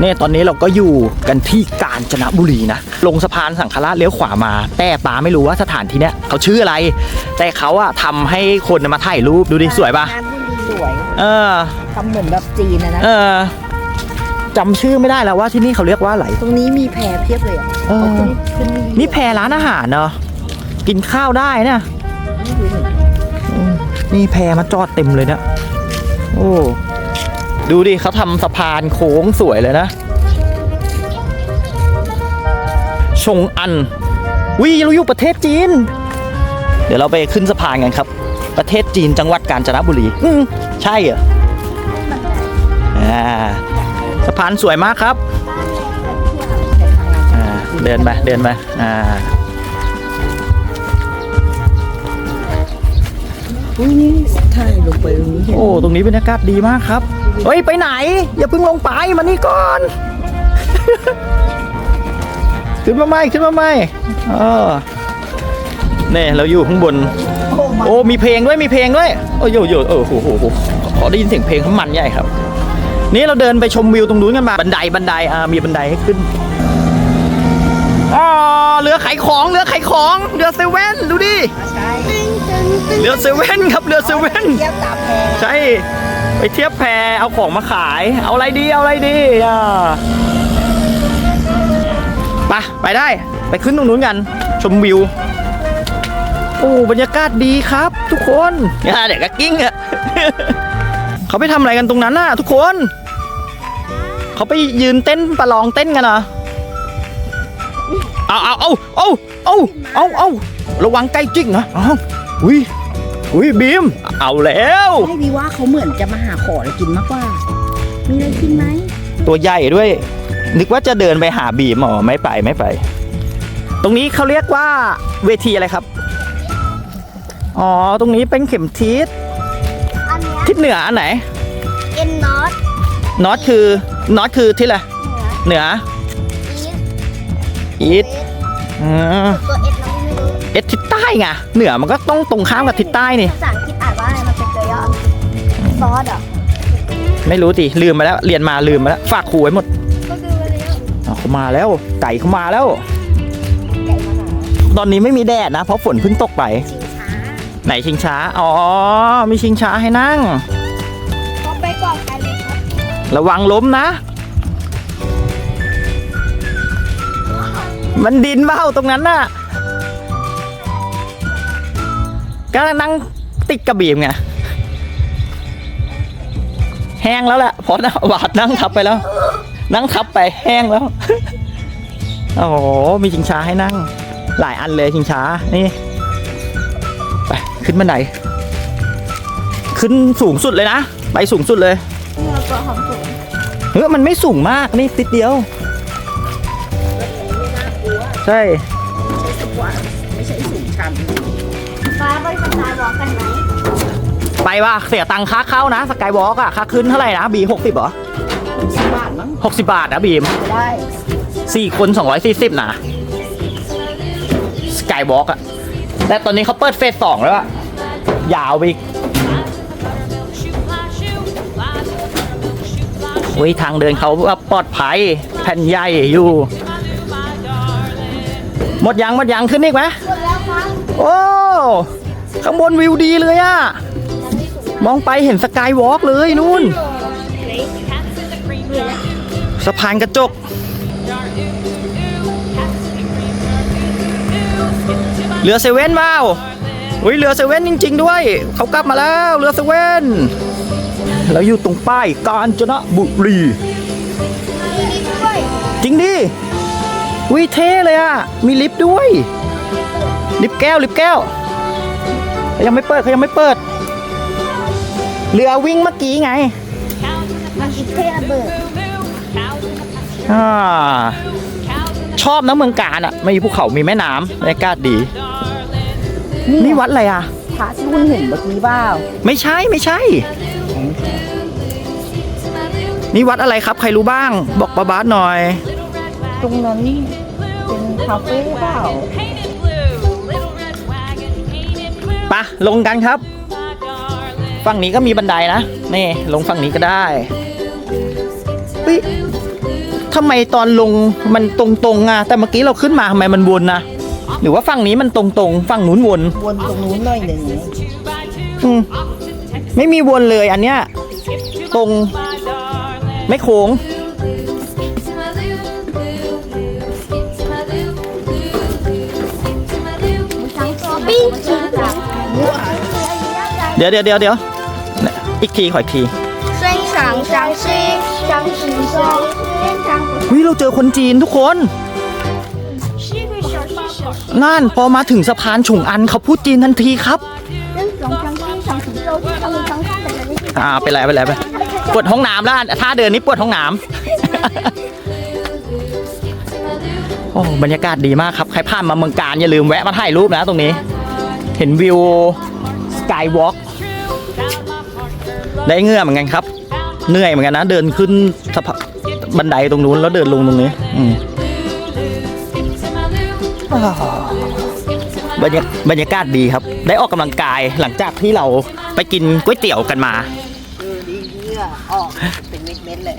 เนี่ยตอนนี้เราก็อยู่กันที่กาญจนบุรีนะ ลงสะพานสังฆราชเลี้ยวขวามา แต่ป๋าไม่รู้ว่าสถานที่เนี้ยเขาชื่ออะไร แต่เขาอะทำให้คนมาถ่ายรูปดูดิสวยปะงานบุรีสวยเออ ทำเหมือนแบบจีนนะนะ เออจำชื่อไม่ได้แล้วว่าที่นี่เขาเรียกว่าอะไร ตรงนี้มีแพรเพียบเลยอะเออ เขาขึ้นขึ้นนี่แพรร้านอาหารเนาะกินข้าวได้เนี่ยไม่รู้เหมือนกันอืมนี่แพรมาจอดเต็มเลยเนี่ยโอ้ ดูดิเขาทำสะพานโค้งสวยเลยนะ ชงอันวิเราอยู่ประเทศจีน เดี๋ยวเราไปขึ้นสะพานกันครับ ประเทศจีนจังหวัดกาญจนบุรี อืมใช่เหรออ่าสะพานสวยมากครับอ่าเดินไปเดินไปอ่าอุ้ยนี่ถ่ายลงไปตรงนี้เห็น โอ้ ตรงนี้บรรยากาศดีมากครับ เฮ้ย ไปไหน อย่าเพิ่งลงไปมานี่ก่อน ขึ้นมาไหมขึ้นมาไหมเออเนี่ยเราอยู่ข้างบนโอ้มาโอ้มีเพลงด้วยมีเพลงด้วยโอ้โยโยเออโหโหโหขอได้ยินเสียงเพลงข้างมันใหญ่ครับ นี่เราเดินไปชมวิวตรงนู้นกันมาบันไดบันไดอ่ามีบันไดให้ขึ้นอ๋อเรือขายของเรือขายของเรือเซเว่นดูดิใช่เรือเซเว่นครับเรือเซเว่นเทียบกับแพรใช่ ไปเทียบแพเอาของมาขาย เอาอะไรดี เอาอะไรดีอ่าไปไปได้ ไปขึ้นตรงนู้นกัน ชมวิว โอ้บรรยากาศดีครับ ทุกคนอ่าเดี๋ยวก็กิ้งอะเขาไปทำอะไรกันตรงนั้นน่ะ ทุกคน เขาไปยืนเต้นประลองเต้นกันเหรอเอาเอาเอาเอาเอาเอาเอาระวังใกล้จิ้งนะเอาอุ้ย อุ้ยบีม เอาแล้ว ให้วีว่าเขาเหมือนจะมาหาของอะไรกินมากกว่า มีอะไรกินไหมตัวใหญ่ด้วย นึกว่าจะเดินไปหาบีมอ๋อไม่ไปไม่ไป ตรงนี้เขาเรียกว่าเวทีอะไรครับ อ๋อ ตรงนี้เป็นเข็มทิศอันเนี้ยทิศเหนืออันไหน เอ็นน็อตนอตคือนอตคือทิศอะไรเหนือเหนืออีสอีทอืมตัวเอ็น เราไม่รู้เอสทิศใต้ไงเหนือมันก็ต้องตรงข้ามกับทิศใต้นี่ภาษาอังกฤษอ่านว่าอะไรมันเป็นตัวย่ออังกฤษซอสเหรอไม่รู้สิลืมไปแล้ว เรียนมาลืมไปแล้ว ฝากครูไว้หมดก็คือวันนี้อ๋อเขามาแล้ว ไก่เขามาแล้วไก่มาหนาตอนนี้ไม่มีแดดนะ เพราะฝนเพิ่งตกไป ชิงช้าไหนชิงช้า อ๋อ มีชิงช้าให้นั่งก็ไปก่อนกันเลยครับระวังล้มนะ มันดินเบ้าตรงนั้นน่ะ ก็นั่งติดกระบีมไงแห้งแล้วแหละเพราะบาดนั่งทับไปแล้ว นั่งทับไปแห้งแล้วโอ้โหมีชิงช้าให้นั่ง หลายอันเลยชิงช้านี่ไปขึ้นบันไดขึ้นสูงสุดเลยนะไปสูงสุดเลยเราตัวหอมสูงเฮ้ยมันไม่สูงมากนี่ติดเดียวใช่ไม่ใช่สูงชัน ฟ้าไปสกายวอล์กกันไหมไปว่าเสียตังค่าเข้านะสกายวอล์กอะค่าขึ้นเท่าไหร่นะบีหกสิบเหรอสิบบาทมั้งหกสิบบาทนะบีมได้สี่คนสองร้อยสี่สิบนะสกายวอล์กอะแต่ตอนนี้เขาเปิดเฟสสองแล้วอะยาวไปอีกอุ้ยทางเดินเขาว่าปลอดภัยแผ่นใหญ่อยู่ หมดยังหมดยังขึ้นอีกไหมหมดแล้วครับ โอ้ ข้างบนวิวดีเลยอะมองไปเห็นสกายวอล์กเลยนู่น สะพานกระจก เรือเซเว่นว้าวอุ้ยเรือเซเว่นจริง ๆ ด้วย เขากลับมาแล้วเรือเซเว่นเราอยู่ตรงป้ายกาญจนบุรีจริงดิวิเท่เลยอะมีลิฟต์ด้วย ลิฟต์แก้วลิฟต์แก้วเขายังไม่เปิดเขายังไม่เปิด เรือวิ่งเมื่อกี้ไงมันคิดเท่ระเบิดอ่าชอบนะเมืองการอะไม่มีภูเขามีแม่น้ำบรรยากาศดี นี่วัดอะไรอะพระที่คุณเห็นเมื่อกี้เปล่าไม่ใช่ไม่ใช่ นี่วัดอะไรครับใครรู้บ้าง บอกบาบาสหน่อย ตรงนั้นเป็นคาเฟ่เปล่า ปะลงกันครับ ฝั่งนี้ก็มีบันไดนะ นี่ลงฝั่งนี้ก็ได้เฮ้ยทำไมตอนลงมันตรงๆอะแต่เมื่อกี้เราขึ้นมาทำไมมันวนนะหรือว่าฝั่งนี้มันตรงๆฝั่งนู้นวนวนตรงนู้นหน่อยหนึ่งอืมไม่มีวนเลยอันเนี้ยตรง ไม่โค้ง เดี๋ยวเดี๋ยวเดี๋ยวเดี๋ยวอีกทีขออีกทีเส้นสางสางซีสางสีสองเส้นสางวิเราเจอคนจีนทุกคน นั่นพอมาถึงสะพานฉุงอันเขาพูดจีนทันทีครับอ่าไปแล้วไปแล้วไปปวดห้องน้ำแล้วถ้าเดินนี่ปวดห้องน้ำโอ้บรรยากาศดีมากครับ ใครผ่านมาเมืองการอย่าลืมแวะมาถ่ายรูปนะตรงนี้ เห็นวิว กายวอล์กได้เงื่อเหมือนกันครับ เหนื่อยเหมือนกันนะ เดินขึ้นสะพบันไดตรงนู้นแล้วเดินลงตรงนี้อืมบรรยาบรรยากาศดีครับ ได้ออกกำลังกายหลังจากที่เราไปกินก๋วยเตี๋ยวกันมาเออดีเงื่อออกเป็นเม็ดๆเลย